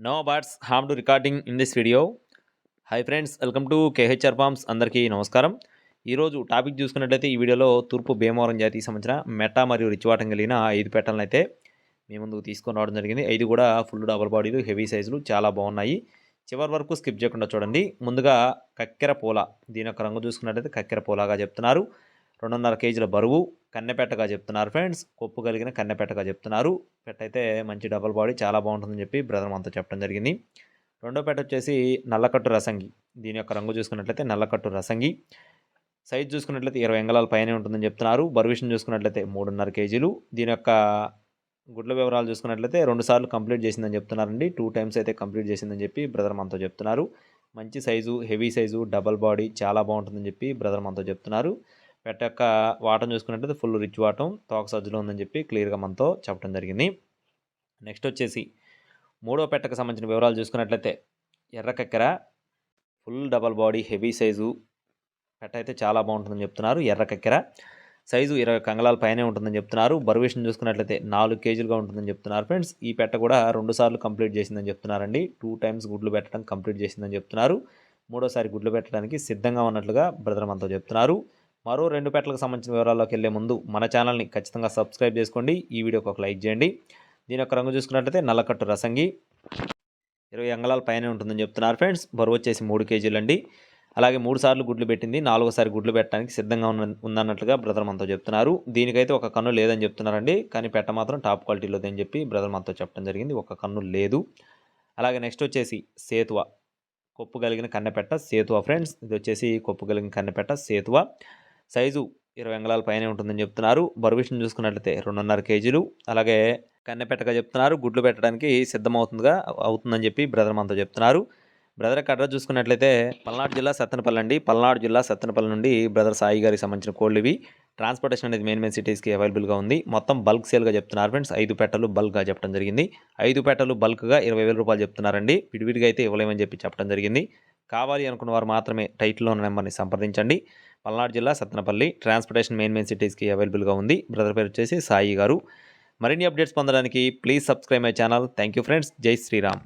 No birds harm to recording in this video hi friends welcome to KHR farms అందరికీ నమస్కారం. ఈరోజు topic చూసుకున్నట్లయితే ఈ వీడియోలో తూర్పు భీమవరం జాతికి సంబంధించిన మెటా మరియు రిచ్వాటం కలిగిన ఐదు పెట్టలను అయితే మీ ముందుకు తీసుకొని రావడం జరిగింది. ఐదు కూడా ఫుల్ డబల్ బాడీలు హెవీ సైజులు చాలా బాగున్నాయి. చివరి వరకు స్కిప్ చేయకుండా చూడండి. ముందుగా కక్కెర పోలా దీని యొక్క రంగు చూసుకున్నట్లయితే కక్కెర పోలాగా చెప్తున్నారు. రెండున్నర కేజీల బరువు కన్నెపెట్టగా చెప్తున్నారు ఫ్రెండ్స్. కొప్పు కలిగిన కన్నెపెట్టగా చెప్తున్నారు. పెట్ట అయితే మంచి డబల్ బాడీ చాలా బాగుంటుందని చెప్పి బ్రదర్ మనతో చెప్పడం జరిగింది. రెండో పెట్ట వచ్చేసి నల్లకట్టు రసంగి. దీని యొక్క రంగు చూసుకున్నట్లయితే నల్లకట్టు రసంగి. సైజ్ చూసుకున్నట్లయితే ఇరవై ఎంగళాల పైనే ఉంటుందని చెప్తున్నారు. బరువిషన్ చూసుకున్నట్లయితే మూడున్నర కేజీలు. దీని యొక్క గుడ్ల వివరాలు చూసుకున్నట్లయితే రెండు సార్లు కంప్లీట్ చేసిందని చెప్తున్నారండి. టూ టైమ్స్ అయితే కంప్లీట్ చేసిందని చెప్పి బ్రదర్ మనతో చెప్తున్నారు. మంచి size heavy size double body చాలా బాగుంటుందని చెప్పి బ్రదర్ మనతో చెప్తున్నారు. పెట్ట యొక్క వాటం చూసుకున్నట్లయితే ఫుల్ రిచ్ వాటం తోక సజ్జలో ఉందని చెప్పి క్లియర్గా మనతో చెప్పడం జరిగింది. నెక్స్ట్ వచ్చేసి మూడో పెట్టకు సంబంధించిన వివరాలు చూసుకున్నట్లయితే ఎర్ర కక్కెర full double body heavy size పెట్ట అయితే చాలా బాగుంటుందని చెప్తున్నారు ఎర్ర కక్కెర. సైజు ఇరవై కంగళాల పైనే ఉంటుందని చెప్తున్నారు. బరువేషన్ చూసుకున్నట్లయితే నాలుగు కేజీలుగా ఉంటుందని చెప్తున్నారు ఫ్రెండ్స్ ఈ పెట్ట కూడా రెండు సార్లు కంప్లీట్ చేసిందని చెప్తున్నారండి. టూ టైమ్స్ గుడ్లు పెట్టడం కంప్లీట్ చేసిందని చెప్తున్నారు. మూడోసారి గుడ్లు పెట్టడానికి సిద్ధంగా ఉన్నట్లుగా బ్రదర్ మనతో చెప్తున్నారు. మరో రెండు పెట్టలకు సంబంధించిన వివరాల్లోకి వెళ్ళే ముందు మన ఛానల్ని ఖచ్చితంగా సబ్స్క్రైబ్ చేసుకోండి. ఈ వీడియోకి ఒక లైక్ చేయండి. దీని యొక్క రంగు చూసుకున్నట్లయితే నల్లకట్టు రసంగి. ఇరవై అంగళాల పైన ఉంటుందని చెప్తున్నారు ఫ్రెండ్స్. బరువు వచ్చేసి మూడు కేజీలు అండి. అలాగే మూడు సార్లు గుడ్లు పెట్టింది. నాలుగోసారి గుడ్లు పెట్టడానికి సిద్ధంగా ఉన్న ఉందన్నట్లుగా బ్రదర్ మనతో చెప్తున్నారు. దీనికైతే ఒక కన్ను లేదని చెప్తున్నారండి. కానీ పెట్ట మాత్రం టాప్ క్వాలిటీలో అని చెప్పి బ్రదర్ మనతో చెప్పడం జరిగింది. ఒక కన్ను లేదు. అలాగే నెక్స్ట్ వచ్చేసి సేతువ. కొప్పు కలిగిన కన్నెపెట్ట సేతువ ఫ్రెండ్స్. ఇది వచ్చేసి కొప్పు కలిగిన కన్నెపెట్ట సేతువ. సైజు ఇరవై అంగళాల పైనే ఉంటుందని చెప్తున్నారు. బరువిషన్ చూసుకున్నట్లయితే రెండున్నర కేజీలు. అలాగే కన్నెపెట్టగా చెప్తున్నారు. గుడ్లు పెట్టడానికి సిద్ధమవుతుందిగా అవుతుందని చెప్పి బ్రదర్ మనతో చెప్తున్నారు. బ్రదర్ యొక్క అడ్రస్ చూసుకున్నట్లయితే పల్నాడు జిల్లా సత్తెనపల్లి అండి. పల్నాడు జిల్లా సత్తెనపల్లి నుండి బ్రదర్ సాయి గారికి సంబంధించిన కోళ్ళు ఇవి. ట్రాన్స్పోర్టేషన్ అనేది మెయిన్ మెయిన్ సిటీస్కి అవైలబుల్గా ఉంది. మొత్తం బల్క్ సేల్గా చెప్తున్నారు ఫ్రెండ్స్. ఐదు పెట్టలు బల్క్గా చెప్పడం జరిగింది. ఐదు పెట్టలు బల్క్గా ఇరవై వేల రూపాయలు చెప్తున్నారండి. విడివిడిగా అయితే ఇవ్వలేమని చెప్పి చెప్పడం జరిగింది. కావాలి అనుకున్న వారు మాత్రమే టైటిల్లో ఉన్న నెంబర్ని సంప్రదించండి. పల్నాడు జిల్లా సత్నపల్లి. ట్రాన్స్పోర్టేషన్ మెయిన్ మెయిన్ సిటీస్కి అవైలబుల్గా ఉంది. బ్రదర్ పేరు వచ్చేసి సాయి గారు. మరిన్ని అప్డేట్స్ పొందడానికి please subscribe my channel. Thank you friends. జై శ్రీరామ్.